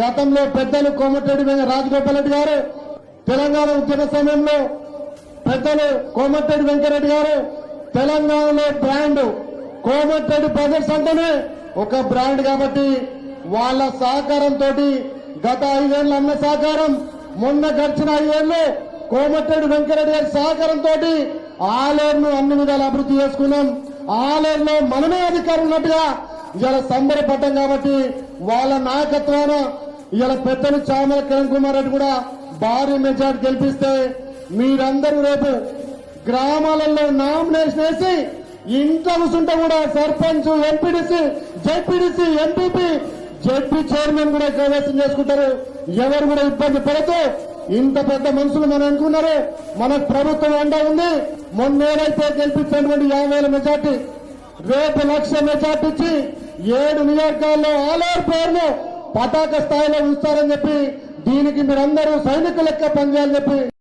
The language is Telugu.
గతంలో పెద్దలు కోమటిరెడ్డి వెంక- రాజగోపాల్ రెడ్డి గారు తెలంగాణ ఉద్యమ సమయంలో పెద్దలు కోమటిరెడ్డి వెంకరెడ్డి గారు తెలంగాణలో బ్రాండ్ కోమటిరెడ్డి బ్రదర్స్ అంటేనే ఒక బ్రాండ్ కాబట్టి వాళ్ళ సహకారంతో గత ఐదేళ్ళు అన్న సహకారం మొన్న గడిచిన ఐదేళ్ళు కోమటిరెడ్డి వెంకరెడ్డి గారి సహకారంతో ఆలేరును అన్ని విధాలు అభివృద్ధి చేసుకున్నాం. ఆలేరులో మనమే అధికారం ఉన్నట్టుగా ఇవాళ సంబరపడ్డాం కాబట్టి వాళ్ళ నాయకత్వాన ఇవాళ పెద్దలు చామల కిరణ్ కుమార్ రెడ్డి కూడా భారీ మెజార్టీ గెలిపిస్తే మీరందరూ రేపు గ్రామాలలో నామినేషన్ వేసి ఇంట్లో కూర్చుంటే కూడా sarpanch MPTC ZPTC MPP ZP chairman కూడా కైవసం చేసుకుంటారు. ఎవరు కూడా ఇబ్బంది పడుతూ ఇంత పెద్ద మనుషులు మనం అనుకున్నారు మనకు ప్రభుత్వం ఎండా ఉంది. మొన్న ఏదైతే గెలిపించినటువంటి యాభై వేల మెజార్టీ రేపు లక్ష మెజార్టీ ఇచ్చి ఏడు నియోజకాల్లో ఆలేరు పేరును పతాక స్థాయిలో ఉంచుతారని చెప్పి దీనికి మీరందరూ సైనికులెక్క పనిచేయాలని చెప్పి